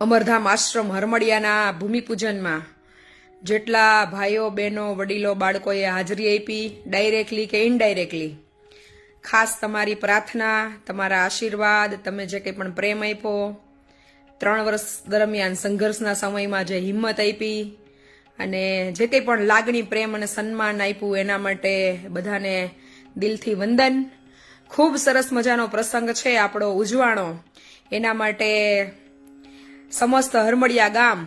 અમરધામ આશ્રમ હરમડિયાના ભૂમિપૂજનમાં જેટલા ભાઈઓ, બહેનો, વડીલો, બાળકોએ હાજરી આપી ડાયરેક્ટલી કે ઇનડાયરેક્ટલી ખાસ તમારી પ્રાર્થના, તમારા આશીર્વાદ, તમે જે કંઈ પણ પ્રેમ આપ્યો, ત્રણ વર્ષ દરમિયાન સંઘર્ષના સમયમાં જે હિંમત આપી અને જે કંઈ પણ લાગણી, પ્રેમ અને સન્માન આપ્યું, એના માટે બધાને દિલથી વંદન. ખૂબ સરસ મજાનો પ્રસંગ છે આપણો ઉજવાણો. એના માટે સમસ્ત હરમડિયા ગામ,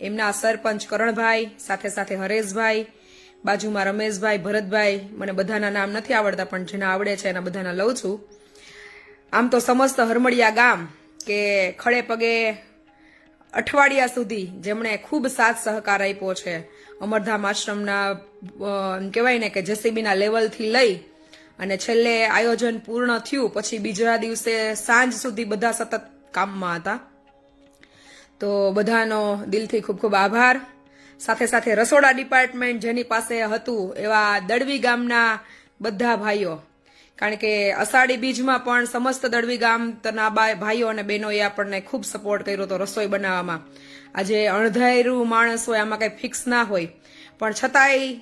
એમના સરપંચ કરણભાઈ, સાથે સાથે હરેશભાઈ, બાજુમાં રમેશભાઈ, ભરતભાઈ, મને બધાના નામ નથી આવડતા, પણ જેના આવડે છે એના બધાના લઉં છું. આમ તો સમસ્ત હરમડિયા ગામ કે ખડે પગે અઠવાડિયા સુધી જેમણે ખૂબ સાથ સહકાર આપ્યો છે, અમરધામ આશ્રમના કહેવાય ને કે જેસીબીના લેવલથી લઈ અને છેલ્લે આયોજન પૂર્ણ થયું, પછી બીજા દિવસે સાંજ સુધી બધા સતત કામમાં હતા. તો બધાનો દિલથી ખૂબ ખૂબ આભાર. સાથે સાથે રસોડા ડિપાર્ટમેન્ટ જેની પાસે હતું એવા દળવી ગામના બધા ભાઈઓ. કારણ કે અષાઢી બીજમાં પણ સમસ્ત દળવી ગામના ભાઈઓ અને બહેનોએ આપણને ખૂબ સપોર્ટ કર્યો હતો રસોઈ બનાવવામાં. આજે અણધાયરું માણસ હોય, આમાં કંઈ ફિક્સ ના હોય. પણ છતાંય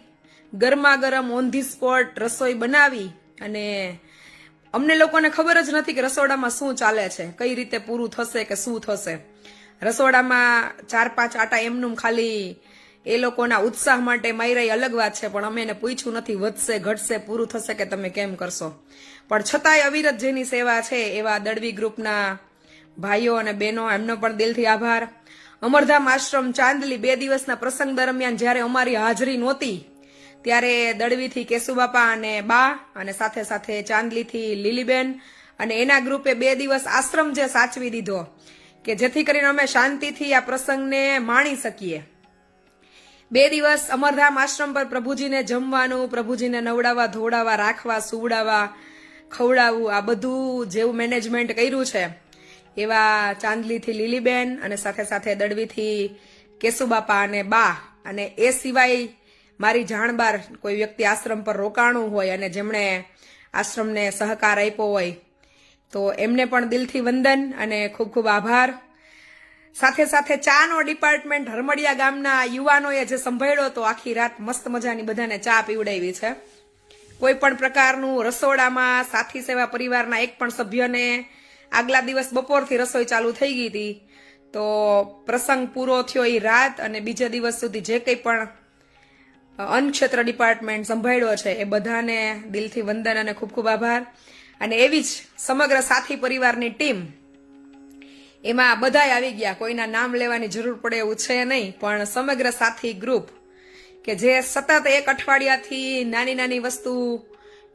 ગરમા ગરમ ઓન ધી સ્પોટ રસોઈ બનાવી અને અમને લોકોને ખબર જ નથી કે રસોડામાં શું ચાલે છે, કઈ રીતે પૂરું થશે કે શું થશે. રસોડામાં ચાર, પાંચ આટા એમનું ખાલી એ લોકોના ઉત્સાહ માટે માયરાઈ અલગ વાત છે, પણ અમે એને પૂછ્યું નથી, વધશે, ઘટશે, પૂરું થશે કે તમે કેમ કરશો? પણ છતાંય અવિરત જેની સેવા છે, એવા દળવી ગ્રુપના ભાઈઓ અને બહેનો, એમનો પણ દિલથી આભાર. અમરધામ આશ્રમ ચાંદલી બે દિવસના પ્રસંગ દરમિયાન જ્યારે અમારી હાજરી નહોતી, ત્યારે દળવીથી કેશુબાપા અને બા અને સાથે સાથે ચાંદલીથી લીલીબેન અને એના ગ્રુપે બે દિવસ આશ્રમ જે સાચવી દીધો. કે જેથી કરીને અમે શાંતિથી આ પ્રસંગને માણી શકીએ. બે દિવસ અમરધામ આશ્રમ પર પ્રભુજીને જમવાનું, પ્રભુજીને નવડાવવા ધોડાવવા રાખવા, સુવડાવવા, ખવડાવવું, આ બધું જેવું મેનેજમેન્ટ કર્યું છે, એવા ચાંદલીથી લીલીબેન અને સાથે સાથે દડવીથી કેશુબાપા અને બા. અને એ સિવાય મારી જાણબાર કોઈ વ્યક્તિ આશ્રમ પર રોકાણું હોય અને જેમણે આશ્રમને સહકાર આપ્યો હોય તો એમને પણ દિલથી વંદન અને ખૂબ ખૂબ આભાર. સાથે સાથે ચાનો ડિપાર્ટમેન્ટ હરમડિયા ગામના યુવાનોએ જે સંભાળ્યો તો આખી રાત મસ્ત મજાની બધાને ચા પીવડાવી છે. કોઈ પણ પ્રકારનું રસોડામાં સાથી સેવા પરિવારના એક પણ સભ્યને આગલા દિવસ બપોરથી રસોઈ ચાલુ થઈ ગઈ હતી. તો પ્રસંગ પૂરો થયો એ રાત અને બીજા દિવસ સુધી જે કંઈ પણ અન્નક્ષેત્ર ડિપાર્ટમેન્ટ સંભાળ્યો છે, એ બધાને દિલથી વંદન અને ખૂબ ખૂબ આભાર. અને એવી જ સમગ્ર સાથી પરિવારની ટીમ એમાં બધાય આવી ગયા. કોઈના નામ લેવાની જરૂર પડે એવું છે નહીં, પણ સમગ્ર સાથી ગ્રુપ કે જે સતત એક અઠવાડિયાથી નાની નાની વસ્તુ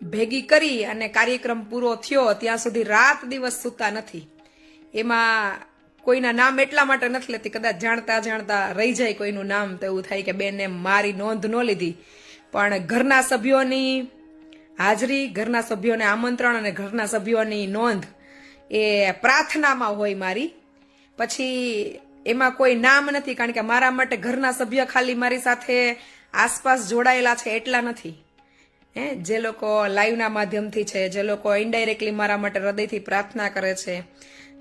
ભેગી કરી અને કાર્યક્રમ પૂરો થયો, ત્યાં સુધી રાત દિવસ સૂતા નથી. એમાં કોઈના નામ એટલા માટે નથી લેતી, કદાચ જાણતા જાણતા રહી જાય કોઈનું નામ તો એવું થાય કે બેને મારી નોંધ ન લીધી. પણ ઘરના સભ્યોની હાજરી, ઘરના સભ્યોને આમંત્રણ અને ઘરના સભ્યોની નોંધ એ પ્રાર્થનામાં હોય મારી. પછી એમાં કોઈ નામ નથી, કારણ કે મારા માટે ઘરના સભ્ય ખાલી મારી સાથે આસપાસ જોડાયેલા છે એટલા નથી. હે, જે લોકો લાઈવના માધ્યમથી છે, જે લોકો ઇનડાયરેક્ટલી મારા માટે હૃદયથી પ્રાર્થના કરે છે,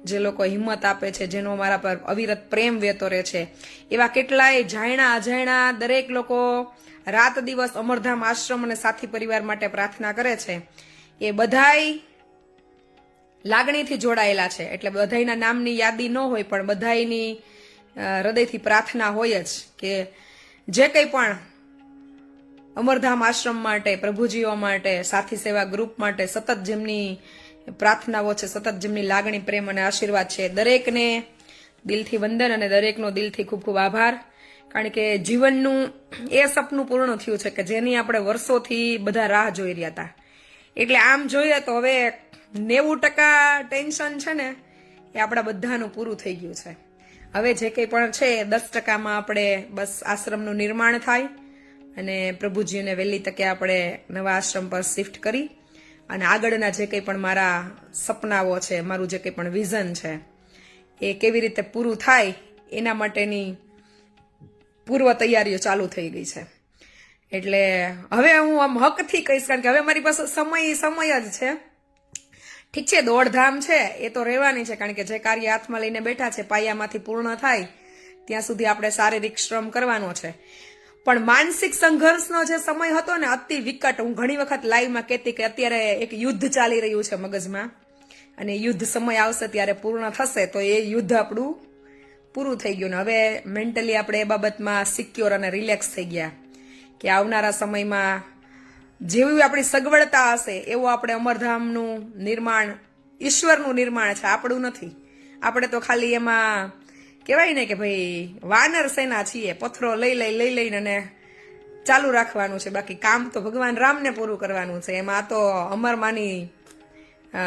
જે લોકો હિંમત આપે છે, જેનો મારા પર અવિરત પ્રેમ વેતો રહે છે, એવા કેટલાય જાણ્યા અજાણ્યા દરેક લોકો રાત દિવસ અમરધામ આશ્રમ અને સાથી પરિવાર માટે પ્રાર્થના કરે છે. એ બધાય લાગણીથી જોડાયેલા છે. એટલે બધાયના નામની યાદી ન હોય, પણ બધાયની હૃદયથી પ્રાર્થના હોય જ કે જે કંઈ પણ અમરધામ આશ્રમ માટે, પ્રભુજીઓ માટે, સાથી સેવા ગ્રુપ માટે સતત જેમની પ્રાર્થનાઓ છે, સતત જેમની લાગણી, પ્રેમ અને આશીર્વાદ છે, દરેકને દિલથી વંદન અને દરેકનો દિલથી ખૂબ ખૂબ આભાર. કારણ કે જીવનનું, એ સપનું પૂર્ણ થયું છે કે જેની આપણે વર્ષોથી બધા રાહ જોઈ રહ્યા હતા. એટલે આમ જોઈએ તો હવે નેવું ટકા ટેન્શન છે ને, એ આપણા બધાનું પૂરું થઈ ગયું છે. હવે જે કંઈ પણ છે દસ ટકામાં આપણે બસ આશ્રમનું નિર્માણ થાય અને પ્રભુજીને વહેલી તકે આપણે નવા આશ્રમ પર શિફ્ટ કરી અને આગળના જે કંઈ પણ મારા સપનાઓ છે, મારું જે કંઈ પણ વિઝન છે, એ કેવી રીતે પૂરું થાય, એના માટેની પૂર્વ તૈયારીઓ ચાલુ થઈ ગઈ છે. એટલે હવે હું આમ હકથી કહીશ, કારણ કે હવે મારી પાસે સમય સમય જ છે. ઠીક છે, દોડધામ છે, એ તો રહેવાની છે, કારણ કે જે કાર્ય હાથમાં લઈને બેઠા છે, પાયામાંથી પૂર્ણ થાય, ત્યાં સુધી આપણે શારીરિક શ્રમ કરવાનો છે. પણ માનસિક સંઘર્ષનો જે સમય હતો ને, અતિ વિકટ. હું ઘણી વખત લાઈવમાં કહેતી કે અત્યારે એક યુદ્ધ ચાલી રહ્યું છે મગજમાં. અને યુદ્ધ સમય આવશે ત્યારે પૂર્ણ થશે, તો એ યુદ્ધ આપણું પૂરું થઈ ગયું ને. હવે મેન્ટલી આપણે એ બાબતમાં સિક્યોર અને રિલેક્સ થઈ ગયા કે આવનારા સમયમાં જેવી આપણી સગવડતા હશે, એવું આપણે અમરધામનું નિર્માણ, ઈશ્વરનું નિર્માણ છે. આપણું નથી. આપણે તો ખાલી એમાં કહેવાય ને કે ભાઈ વાનર સેના છીએ. પથ્થરો લઈ લઈ લઈ, લઈને અને ચાલુ રાખવાનું છે. બાકી કામ તો ભગવાન રામને પૂરું કરવાનું છે. એમાં તો અમરમાની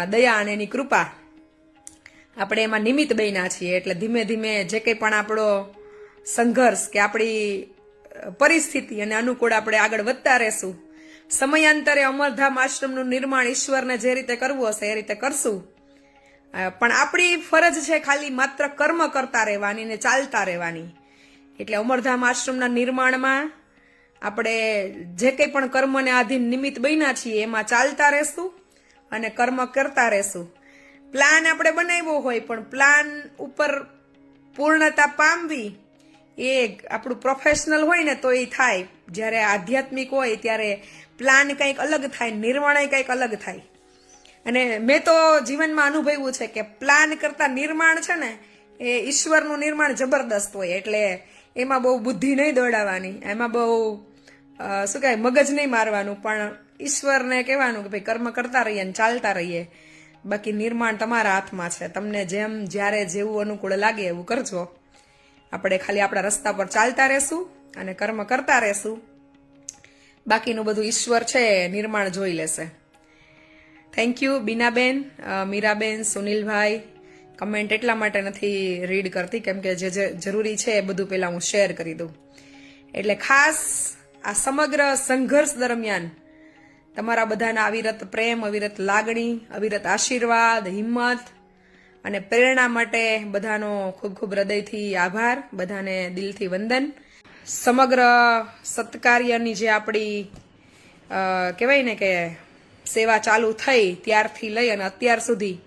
દયા અને એની કૃપા આપણે એમાં નિમિત્ત બન્યા છીએ એટલે ધીમે ધીમે જે કંઈ પણ આપણો સંઘર્ષ કે આપણી પરિસ્થિતિ અને અનુકૂળ આપણે આગળ વધતા રહેશું, સમયાંતરે અમરધામ આશ્રમનું નિર્માણ ઈશ્વરને જે રીતે કરવું હશે એ રીતે કરશું. પણ આપણી ફરજ છે ખાલી માત્ર કર્મ કરતા રહેવાની ને ચાલતા રહેવાની. એટલે અમરધામ આશ્રમના નિર્માણમાં આપણે જે કંઈ પણ કર્મને આધીન નિમિત્ત બન્યા છીએ એમાં ચાલતા રહેશું અને કર્મ કરતા રહેશું. પ્લાન આપણે બનાવ્યો હોય, પણ પ્લાન ઉપર પૂર્ણતા પામવી એ આપણું પ્રોફેશનલ હોય ને તો એ થાય. જ્યારે આધ્યાત્મિક હોય ત્યારે પ્લાન કંઈક અલગ થાય નિર્માણ કંઈક અલગ થાય. અને મેં તો જીવનમાં અનુભવ્યું છે કે પ્લાન કરતાં નિર્માણ છે ને, એ ઈશ્વરનું નિર્માણ જબરદસ્ત હોય. એટલે એમાં બહુ બુદ્ધિ નહીં દોડાવવાની, એમાં બહુ શું કહેવાય, મગજ નહીં મારવાનું. પણ ઈશ્વરને કહેવાનું કે ભાઈ, કર્મ કરતા રહીએ ને ચાલતા રહીએ. બાકી નિર્માણ તમારા હાથમાં છે. તમને જેમ જ્યારે જેવું અનુકૂળ લાગે એવું કરજો. આપણે ખાલી આપણા રસ્તા પર ચાલતા રહેશું અને કર્મ કરતા રહેશું. બાકીનું બધું ઈશ્વર છે, નિર્માણ જોઈ લેશે. થેન્ક યુ બીનાબેન મીરાબેન, સુનિલભાઈ. કમેન્ટ એટલા માટે નથી રીડ કરતી, કેમ કે જે જરૂરી છે એ બધું પહેલાં હું શેર કરી દઉં. એટલે ખાસ આ સમગ્ર સંઘર્ષ દરમિયાન તમારા બધાના અવિરત પ્રેમ, અવિરત લાગણી, અવિરત આશીર્વાદ, હિંમત અને પ્રેરણા માટે બધાનો ખૂબ ખૂબ હૃદયથી આભાર, બધાને દિલથી વંદન. સમગ્ર સત્કાર્યની જે આપણી કહેવાય ને કે સેવા ચાલુ થઈ ત્યારથી લઈ અને અત્યાર સુધી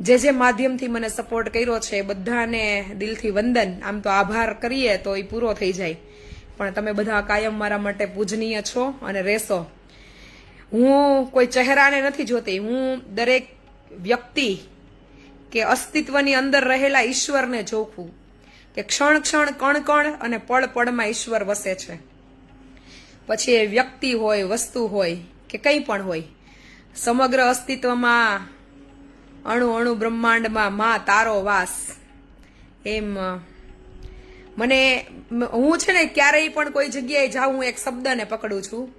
જે જે માધ્યમથી મને સપોર્ટ કર્યો છે બધાને દિલથી વંદન. આમ તો આભાર કરીએ તો એ પૂરો થઈ જાય. પણ તમે બધા કાયમ મારા માટે પૂજનીય છો અને રહેશો. હું કોઈ ચહેરાને નથી જોતી. હું દરેક વ્યક્તિ કે અસ્તિત્વની અંદર રહેલા ઈશ્વરને જોખું. કે ક્ષણ ક્ષણ, કણ કણ અને પળ પળમાં ઈશ્વર વસે છે. પછી એ વ્યક્તિ હોય, વસ્તુ હોય કે કંઈ પણ હોય. સમગ્ર અસ્તિત્વમાં અણુ અણુ બ્રહ્માંડમાં માં, તારો વાસ. એમ મને, હું છે ને ક્યારેય પણ કોઈ જગ્યાએ જાઉં, હું એક શબ્દને પકડું છું.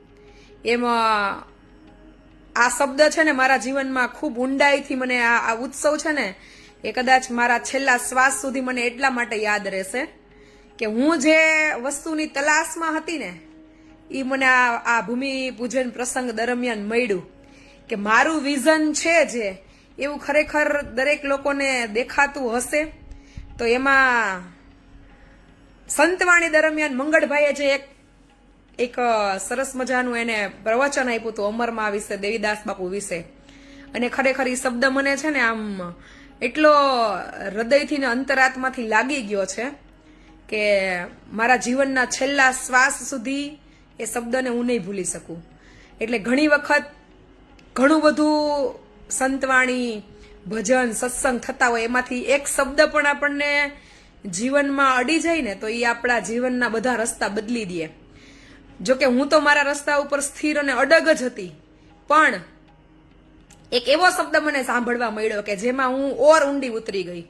એમાં આ શબ્દ છે ને મારા જીવનમાં ખૂબ ઊંડાઈથી મને આ ઉત્સવ છે ને, એ કદાચ મારા છેલ્લા શ્વાસ સુધી મને એટલા માટે યાદ રહેશે કે હું જે વસ્તુની તલાશમાં હતી ને એ મને આ આ ભૂમિ પૂજન પ્રસંગ દરમિયાન મળ્યું કે મારું વિઝન છે જે, એવું ખરેખર દરેક લોકોને દેખાતું હશે, તો એમાં સંતવાણી દરમિયાન મંગળભાઈએ જે એક એક સરસ મજાનું એને પ્રવચન આપ્યું હતું અમરમાં વિશે, દેવીદાસ બાપુ વિશે. અને ખરેખર એ શબ્દ મને છે ને આમ એટલો હૃદયથી ને અંતરાત્માથી લાગી ગયો છે કે મારા જીવનના છેલ્લા શ્વાસ સુધી એ શબ્દને હું નહીં ભૂલી શકું. એટલે ઘણી વખત ઘણું બધું સંતવાણી, ભજન, સત્સંગ થતા હોય, એમાંથી એક શબ્દ પણ આપણને જીવનમાં અડી જાય ને તો એ આપણા જીવનના બધા રસ્તા બદલી દે. જો કે હું તો મારા રસ્તા ઉપર સ્થિર અને અડગ જ હતી. પણ એક એવો શબ્દ મને સાંભળવા મળ્યો કે જેમાં હું ઓર ઊંડી ઉતરી ગઈ.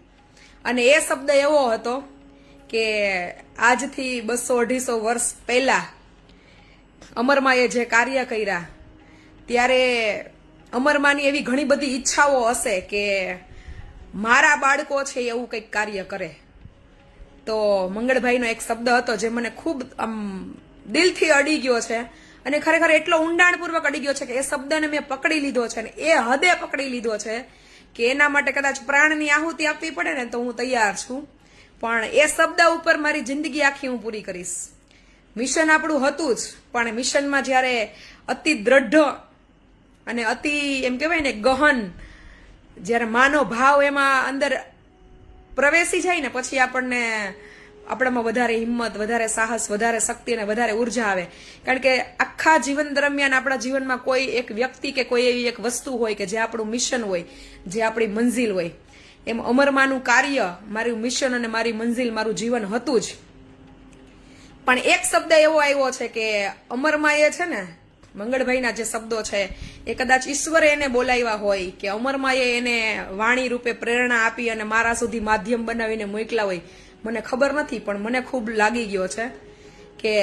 અને એ શબ્દ એવો હતો કે આજથી બસો અઢીસો વર્ષ પહેલા અમરમાએ જે કાર્ય કર્યા, ત્યારે અમરમાની એવી ઘણી બધી ઈચ્છાઓ હશે કે મારા બાળકો છે એવું કંઈક કાર્ય કરે. તો મંગળભાઈનો એક શબ્દ હતો જે મને ખૂબ આમ દિલથી અડી ગયો છે અને ખરેખર એટલો ઊંડાણપૂર્વક અડી ગયો છે કે એ શબ્દને મેં પકડી લીધો છે અને એ હદે પકડી લીધો છે કે એના માટે કદાચ પ્રાણની આહુતિ આપવી પડે ને તો હું તૈયાર છું. પણ એ શબ્દ ઉપર મારી જિંદગી આખી હું પૂરી કરીશ. મિશન આપણું હતું જ, પણ મિશનમાં જ્યારે અતિ દ્રઢ અને અતિ એમ કહેવાય ને ગહન જ્યારે માનો ભાવ એમાં અંદર પ્રવેશી જાય ને, પછી આપણને આપણામાં વધારે હિંમત, વધારે સાહસ, વધારે શક્તિ અને વધારે ઊર્જા આવે. કારણ કે આખા જીવન દરમિયાન આપણા જીવનમાં કોઈ એક વ્યક્તિ કે કોઈ એવી એક વસ્તુ હોય કે જે આપણું મિશન હોય, જે આપણી મંજિલ હોય. એમ અમરમાનું કાર્ય મારું મિશન અને મારી મંજિલ મારું જીવન હતું જ. પણ એક શબ્દ એવો આવ્યો છે કે અમરમાં એ છે ને, મંગળભાઈના જે શબ્દો છે, એ કદાચ ઈશ્વરે એને બોલાવ્યા હોય કે અમરમાએ એને વાણી રૂપે પ્રેરણા આપી અને મારા સુધી માધ્યમ બનાવીને મોકલા હોય. મને ખબર નથી, પણ મને ખૂબ લાગી ગયો છે કે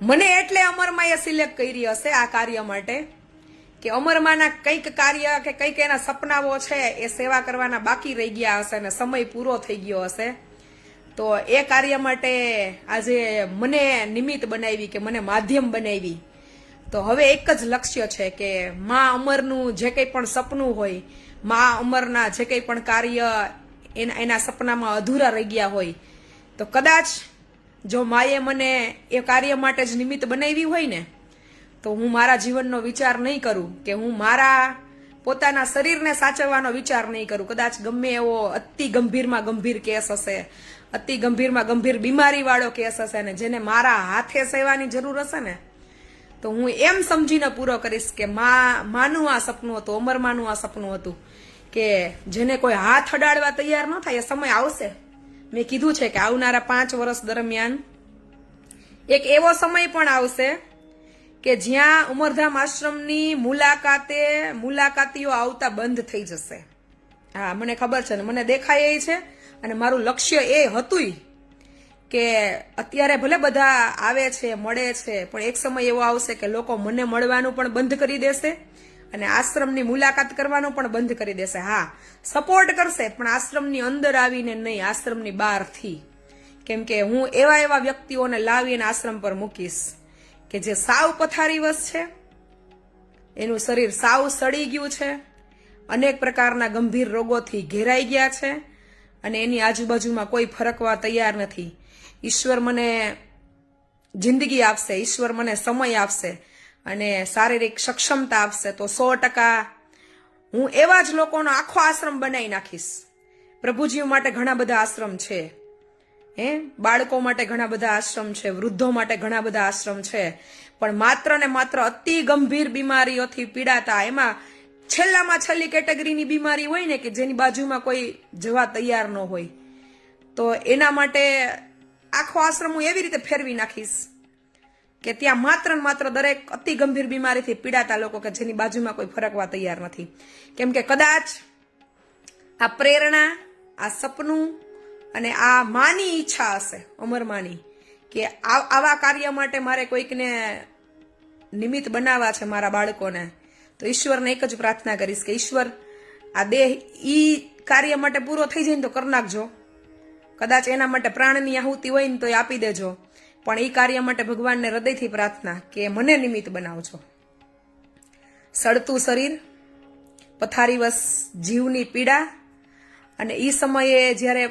મને એટલે અમરમાએ સિલેક્ટ કરી હશે આ કાર્ય માટે, કે અમરમાંના કંઈક કાર્ય કે કંઈક એના સપનાઓ છે એ સેવા કરવાના બાકી રહી ગયા હશે અને સમય પૂરો થઈ ગયો હશે. તો એ કાર્ય માટે આજે મને નિમિત્ત બનાવી કે મને માધ્યમ બનાવી. તો હવે એક જ લક્ષ્ય છે કે મા અમરનું જે કંઈ પણ સપનું હોય, મા અમરના જે કંઈ પણ કાર્ય એના એના સપનામાં અધૂરા રહી ગયા હોય, તો કદાચ જો માએ મને એ કાર્ય માટે જ નિમિત્ત બનાવી હોય ને, તો હું મારા જીવનનો વિચાર નહીં કરું કે હું મારા પોતાના શરીરને સાચવવાનો વિચાર નહીં કરું. કદાચ ગમે એવો અતિ ગંભીરમાં ગંભીર કેસ હશે, અતિ ગંભીરમાં ગંભીર બીમારી વાળો કેસ હશે ને, જેને મારા હાથે સેવાની જરૂર હશે ને, તો હું એમ સમજીને પૂરો કરીશ કે મા માનું આ સપનું હતું અમરમાનું આ સપનું હતું. કે જેને કોઈ હાથ અડાડવા તૈયાર ન થાય એ સમય આવશે. મેં કીધું છે કે આવનારા પાંચ વર્ષ દરમિયાન એક એવો સમય પણ આવશે કે જ્યાં ઉમરધામ આશ્રમની મુલાકાતે મુલાકાતીઓ આવતા બંધ થઈ જશે. હા, મને ખબર છે ને, મને દેખાય એ છે અને મારું લક્ષ્ય એ હતું કે અત્યારે ભલે બધા આવે છે, મળે છે, પણ એક સમય એવો આવશે કે લોકો મને મળવાનું પણ બંધ કરી દેશે. અને આશ્રમની મુલાકાત કરવાનું પણ બંધ કરી દેશે. હા સપોર્ટ કરશે, પણ આશ્રમની અંદર આવીને નહીં, આશ્રમની બહારથી. કેમ કે હું એવા એવા વ્યક્તિઓને લાવીને આશ્રમ પર મૂકીશ કે જે સાવ પથારીવશ છે, એનું શરીર સાવ સડી ગયું છે, અનેક પ્રકારના ગંભીર રોગોથી ઘેરાઈ ગયા છે, અને એની આજુબાજુમાં કોઈ ફરકવા તૈયાર નથી. ઈશ્વર મને જિંદગી આપશે, ઈશ્વર મને સમય આપશે અને શારીરિક સક્ષમતા આપશે તો સો ટકા હું એવા જ લોકોનો આખો આશ્રમ બનાવી નાખીશ. પ્રભુજીઓ માટે ઘણા બધા આશ્રમ છે. હે? બાળકો માટે ઘણા બધા આશ્રમ છે. વૃદ્ધો માટે ઘણા બધા આશ્રમ છે. પણ માત્ર ને માત્ર અતિ ગંભીર બીમારીઓથી પીડાતા એમાં છેલ્લામાં છેલ્લી કેટેગરીની બીમારી હોય ને કે જેની બાજુમાં કોઈ જવા તૈયાર ન હોય. તો એના માટે આખો આશ્રમ હું એવી રીતે ફેરવી નાખીશ. કે ત્યાં માત્ર ને માત્ર દરેક અતિ ગંભીર બીમારીથી પીડાતા લોકો કે જેની બાજુમાં કોઈ ફરકવા તૈયાર નથી. કેમ કે કદાચ આ પ્રેરણા, આ સપનું અને આ માની ઈચ્છા હશે અમરમાની કે આ- આવા કાર્ય માટે મારે કોઈકને નિમિત્ત બનાવવા છે મારા બાળકોને, તો ઈશ્વરને એક જ પ્રાર્થના કરીશ કે ઈશ્વર, આ દેહ ઈ કાર્ય માટે પૂરો થઈ જાય ને તો કરી નાખજો. કદાચ એના માટે પ્રાણની આહુતિ હોય ને તો એ આપી દેજો. પણ એ કાર્ય માટે ભગવાનને હૃદયથી પ્રાર્થના કે મને નિમિત્ત બનાવજો સડતું શરીર, પથારીવશ જીવની પીડા અને એ સમયે જ્યારે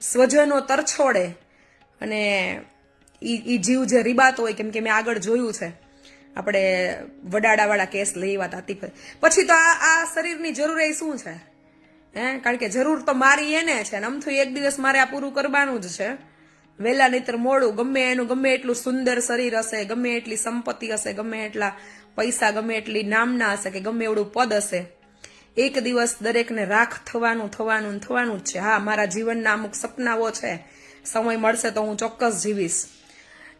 સ્વજનો તરછોડે અને એ જીવ જે રીબાતો હોય, કેમ કે મેં આગળ જોયું છે, આપણે વડાડાવાળા કેસ લઈ વાત હતી પછી તો આ આ શરીરની જરૂર એ શું છે? હે? કારણ કે જરૂર તો મારી એને છે ને અમથું એક દિવસ મારે આ પૂરું કરવાનું જ છે. વહેલા નહીતર મોડું, ગમે એનું ગમે એટલું સુંદર શરીર હશે, ગમે એટલી સંપત્તિ હશે, ગમે એટલા પૈસા, ગમે એટલી નામના હશે કે ગમે એવડું પદ હશે. એક દિવસ દરેકને રાખ થવાનું થવાનું થવાનું જ છે. હા, મારા જીવનના અમુક સપનાઓ છે. સમય મળશે તો હું ચોક્કસ જીવીશ.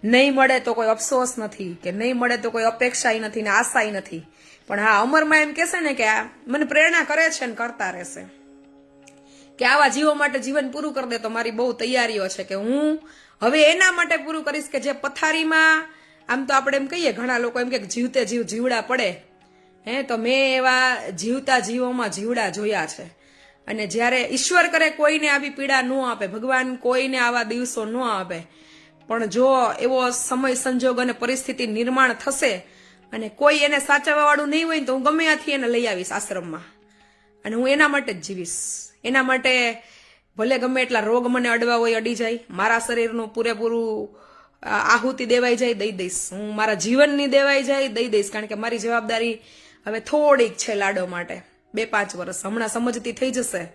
નહીં મળે તો કોઈ અફસોસ નથી કે નહીં મળે તો કોઈ અપેક્ષાય નથી ને આશાય નથી. પણ હા, અમરમાં એમ કહેશે ને કે આ મને પ્રેરણા કરે છે ને કરતા રહેશે. કે આવા જીવો માટે જીવન પૂરું કરી દે તો મારી બહુ તૈયારીઓ છે કે હું હવે એના માટે પૂરું કરીશ કે જે પથારીમાં, આમ તો આપણે એમ કહીએ, ઘણા લોકો એમ કે જીવતે જીવ જીવડા પડે. હે, તો મેં એવા જીવતા જીવોમાં જીવડા જોયા છે. અને જ્યારે ઈશ્વર કરે કોઈને આવી પીડા ન આપે, ભગવાન કોઈને આવા દિવસો ન આપે. પણ જો એવો સમય, સંજોગ અને પરિસ્થિતિ નિર્માણ થશે અને કોઈ એને સાચવવાવાળું નહીં હોય તો હું ગમે ત્યાંથી એને લઈ આવીશ આશ્રમમાં. અને હું એના માટે જ જીવીશ. એના માટે ભલે ગમે એટલા રોગ મને અડવા હોય અડી જાય, મારા શરીરનું પૂરેપૂરું આહુતિ દેવાઈ જાય, દઈ દઈશ. હું મારા જીવનની દેવાઈ જાય, દઈ દઈશ. કારણ કે મારી જવાબદારી હવે થોડીક છે લાડો માટે. બે પાંચ વર્ષ. હમણાં સમજતી થઈ જશે.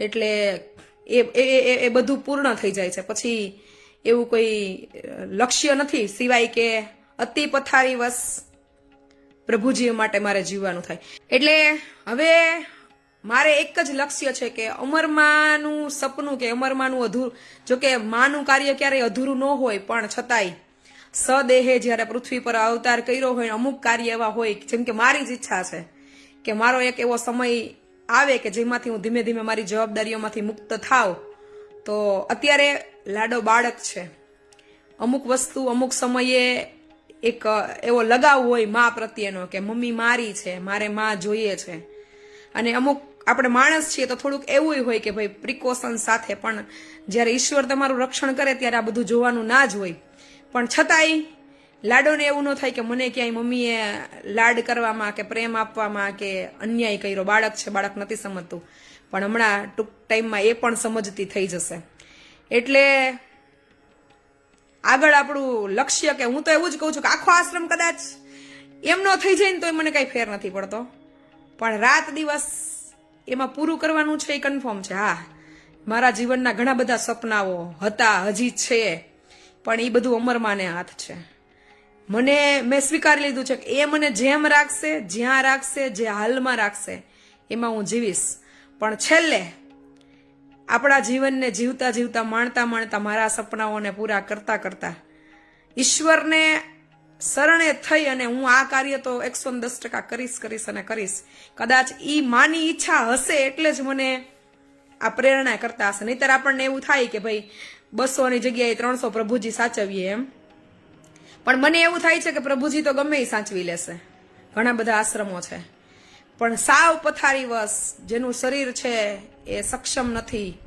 એટલે એ એ, એ- બધું પૂર્ણ થઈ જાય છે. પછી એવું કોઈ લક્ષ્ય નથી. સિવાય કે અતિ પથારી વસ પ્રભુજી માટે મારે જીવવાનું થાય. એટલે હવે મારે એક જ લક્ષ્ય છે કે અમરમાનું સપનું કે અમરમાનું અધૂરું જો કે માનું કાર્ય ક્યારેય અધૂરું ન હોય, પણ છતાંય સદેહે જ્યારે પૃથ્વી પર અવતાર કર્યો હોય અમુક કાર્ય એવા હોય, જેમ કે મારી જ ઈચ્છા છે, કે મારો એક એવો સમય આવે કે જેમાંથી હું ધીમે ધીમે મારી જવાબદારીઓમાંથી મુક્ત થાવ, તો અત્યારે લાડો બાળક છે. અમુક વસ્તુ અમુક સમયે એક એવો લગાવ હોય મા પ્રત્યેનો કે મમ્મી મારી છે, મારે મા જોઈએ છે. અને અમુક આપણે માણસ છીએ તો થોડુંક એવું હોય કે ભાઈ પ્રિકોશન સાથે પણ જ્યારે ઈશ્વર તમારું રક્ષણ કરે ત્યારે આ બધું જોવાનું ના જ હોય. પણ છતાંય લાડોને એવું ન થાય કે મને ક્યાંય મમ્મીએ લાડ કરવામાં કે પ્રેમ આપવામાં કે અન્યાય કર્યો. બાળક છે, બાળક નથી સમજતું. પણ હમણાં ટૂંક ટાઈમમાં એ પણ સમજતી થઈ જશે. એટલે આગળ આપણું લક્ષ્ય કે હું તો એવું જ કહું છું કે આખો આશ્રમ કદાચ એમ ન થઈ જાય ને તો મને કાંઈ ફેર નથી પડતો. પણ રાત દિવસ એમાં પૂરું કરવાનું છે એ કન્ફર્મ છે. હા, મારા જીવનના ઘણા બધા સપનાઓ હતા, હજી છે, પણ એ બધું અમરમાને હાથ છે. મને, મેં સ્વીકારી લીધું છે કે એ મને જેમ રાખશે, જ્યાં રાખશે, જે હાલમાં રાખશે, એમાં હું જીવીશ. પણ છેલ્લે, આપણા જીવનને જીવતા જીવતા, માણતા માણતા મારા સપનાઓને પૂરા કરતા કરતા, ઈશ્વરને શરણે થઈ અને હું આ કાર્ય તો એકસો દસ ટકા કરીશ કરીશ અને કરીશ. કદાચ ઈ માની ઈચ્છા હશે એટલે જ મને આ પ્રેરણા કરતા હશે. નહીતર આપણને એવું થાય કે ભાઈ બસોની જગ્યાએ ત્રણસો પ્રભુજી સાચવીએ એમ. પણ મને એવું થાય છે કે પ્રભુજી તો ગમે એ સાચવી લેશે. ઘણા બધા આશ્રમો છે. પણ સાવ પથારી વસ, જેનું શરીર છે એ સક્ષમ નથી.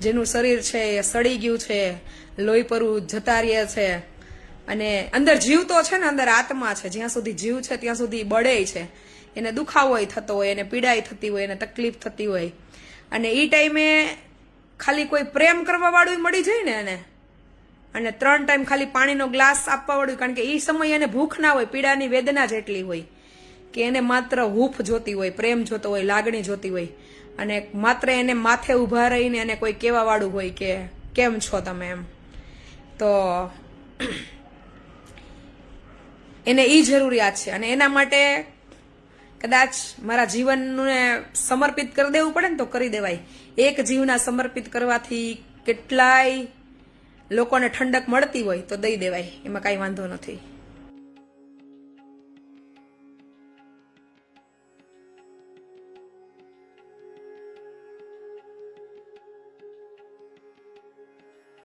જેનું શરીર છે એ સડી ગયું છે. લોહી પરુ જતા રહ્યા છે. અને અંદર જીવ તો છે ને, અંદર આત્મા છે. જ્યાં સુધી જીવ છે, ત્યાં સુધી બળે છે. એને દુખાવો થતો હોય, એને પીડાઈ થતી હોય, એને તકલીફ થતી હોય. અને એ ટાઈમે ખાલી કોઈ પ્રેમ કરવા વાળું મળી જાય ને એને. અને ત્રણ ટાઈમ ખાલી પાણીનો ગ્લાસ આપવા વાળું કારણ કે એ સમય એને ભૂખ ના હોય, પીડાની વેદના જેટલી હોય, કે એને માત્ર હૂફ જોતી હોય, પ્રેમ જોતો હોય, લાગણી જોતી હોય. અને માત્ર એને માથે ઊભા રહીને એને કોઈ કહેવા વાળું હોય કે, કેમ છો તમે? એમ. તો એને એ જરૂરિયાત છે. અને એના માટે કદાચ મારા જીવનને સમર્પિત કરી દેવું પડે ને તો કરી દેવાય. એક જીવના સમર્પિત કરવાથી કેટલાય લોકોને ઠંડક મળતી હોય તો દઈ દેવાય. એમાં કાંઈ વાંધો નથી.